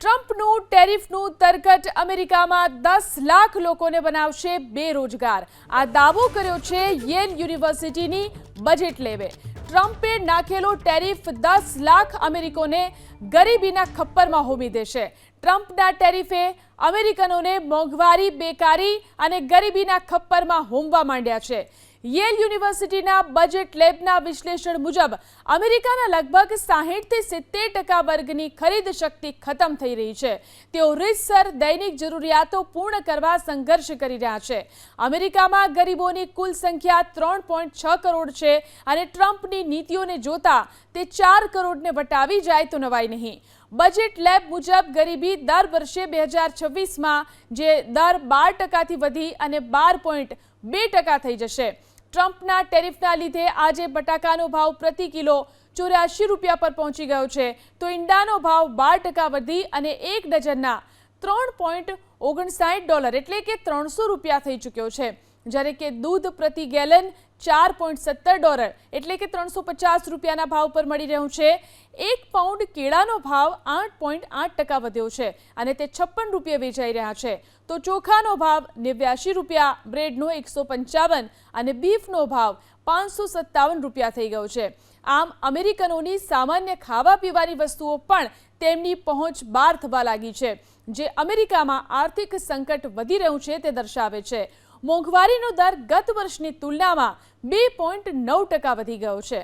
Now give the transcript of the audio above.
ટ્રમ્પનું ટેરિફનું તરકટ અમેરિકામાં દસ લાખ લોકોને બનાવશે બેરોજગાર. આ દાવો કર્યો છે યેલ યુનિવર્સિટીની બજેટ લેવે. ટ્રમ્પે નાખેલો ટેરિફ દસ લાખ અમેરિકોને ગરીબીના ખપ્પરમાં હોમી દેશે. ટ્રમ્પના ટેરિફે અમેરિકનોને મોંઘવારી, બેકારી અને ગરીબીના ખપ્પરમાં હોમવા માંડ્યા છે. યેલ યુનિવર્સિટીના બજેટ લેબના વિશ્લેષણ મુજબ અમેરિકાના લગભગ સાહીઠથી સિત્તેર ટકા વર્ગની ખરીદ શક્તિ ખતમ થઈ રહી છે. તેઓ રીતસર દૈનિક જરૂરિયાતો પૂર્ણ કરવા સંઘર્ષ કરી રહ્યા છે. અમેરિકામાં ગરીબોની કુલ સંખ્યા ત્રણ પોઈન્ટ છ કરોડ છે અને ટ્રમ્પની નીતિઓને જોતા તે ચાર કરોડને વટાવી જાય તો નવાય નહીં. બજેટ લેબ મુજબ ગરીબી દર વર્ષે બે હજાર છવ્વીસમાં જે દર બાર ટકાથી વધી અને બાર પોઈન્ટ બે ટકા થઈ જશે. ટ્રમ્પના ટેરિફના લીધે આજે બટાકાનો ભાવ પ્રતિ કિલો ચોર્યાસી રૂપિયા પર પહોંચી ગયો છે. તો ઈંડાનો ભાવ બાર ટકા વધી અને એક ડઝનના ત્રણ પોઈન્ટ ઓગણસાઠ ડોલર એટલે કે ત્રણસો રૂપિયા થઈ ચૂક્યો છે. જ્યારે કે દૂધ પ્રતિ ગેલન ચાર પોઈન્ટ સત્તર ડોલર, એટલે કે ત્રણસો પચાસ રૂપિયાના ભાવ પર મળી રહ્યું છે. એક પાઉન્ડ કેળાનો ભાવ આઠ પોઈન્ટ આઠ ટકા વધ્યો છે અને તે છપ્પન રૂપિયા વેચાઈ રહ્યા છે. તો ચોખાનો ભાવ નેવ્યાશી રૂપિયા, બ્રેડનો એકસો પંચાવન અને બીફનો ભાવ પાંચસો સત્તાવન રૂપિયા થઈ ગયો છે. આમ અમેરિકનોની સામાન્ય ખાવા પીવાની વસ્તુઓ પણ તેમની પહોંચ બહાર થવા લાગી છે. જે અમેરિકામાં આર્થિક સંકટ વધી રહ્યું છે તે દર્શાવે છે. મોંઘવારીનો દર ગત વર્ષની તુલનામાં બે પોઈન્ટ નવ ટકા વધી ગયો છે.